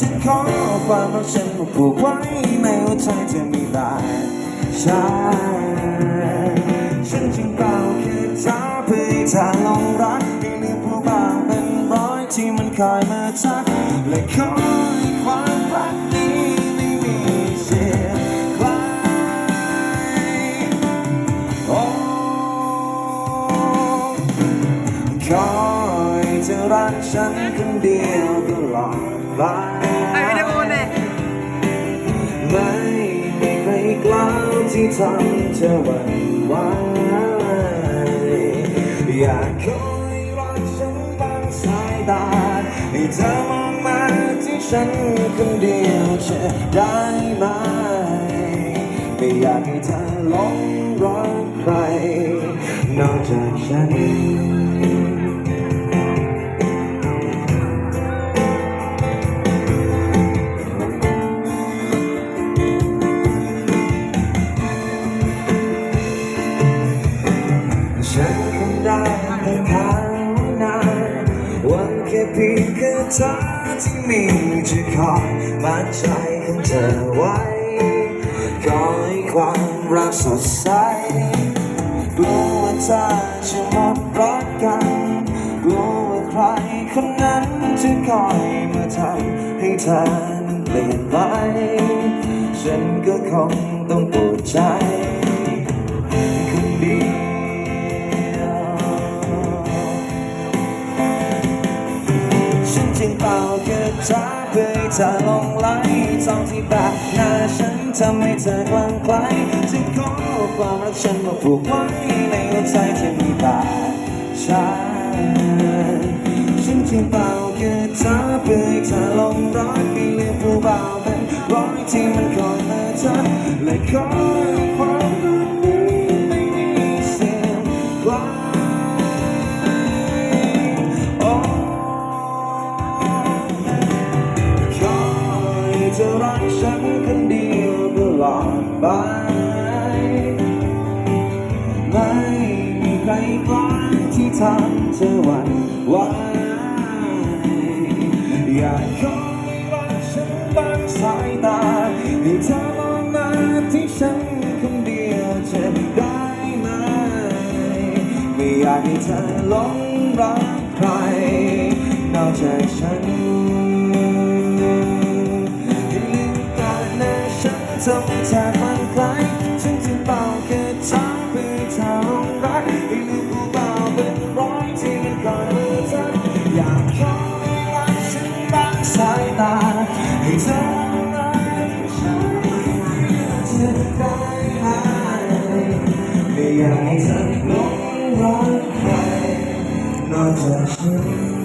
ฉันขอความรักฉันมาผูกไว้ในหัวใจเธอไม่ได้ใช่ฉันจึงเป่าแค่เธอเพื่อให้เธอหลงรักให้ลืมผู้บ่าวเป็นร้อยที่มันคอยมาทักและขอให้ความรักนี้ไม่มีเสียใครโอ้ขอให้เธอ รักฉันคนเดียวตลอดไปไม่ได้พูดเลยไม่มีใครกล้าที่ทำเธอหวั่นไหวอยากคอยรักฉันบางสายตาให้เธอมองมาที่ฉันคนเดียวจะได้ไหมไม่อยากให้เธอหลงรักใคร นอกจากฉัน ฉันคงได้แต่ภาวนาหวังแค่เพียงแค่เธอที่มีจะคอยมัดใจของเธอไว้ขอให้ความรักสดใสกลัวว่าเธอจะหมดรักกันกลัวว่าใครคนนั้นจะคอยมาทำให้เธอนั้นเปลี่ยนไปฉันก็คงต้องปวดใจ เกิดช้าเพื่อให้เธอลงไหลตองที่แบบหน้าฉันทำให้เธอคลางไคล้จึงขอความรักฉันมาผูกไว้ในหัวใจที่มีบาดฉันฉันจึงเป่าเกิดช้าเพื่อให้เธอลงรักมีเรื่องผู้บ่า ไปไม่มีใครกล้าที่ทำเธอหวั่นไหวอยากขอให้รักฉันบางสายตาให้เธอมองมาที่ฉันคนเดียวจะได้ไหมไม่อยากให้เธอหลงรักใครนอกจากฉัน ทำให้เธอมันคล้ายฉันจึงเป่าแค่เธอเพื่อให้เธอหลงรักให้ลืมผู้เบาเป็นร้อยที่มันก่อนมือเธออยากขอรักฉันบางสายตาให้เธอไม่อยากให้เธอหลงรักใครนอกจากฉัน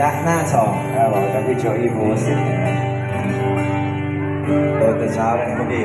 ณหน้าสองนะครับผมกับพี่โจอี้บูสิตนะครับโดนแต่เช้าเลยนะพี่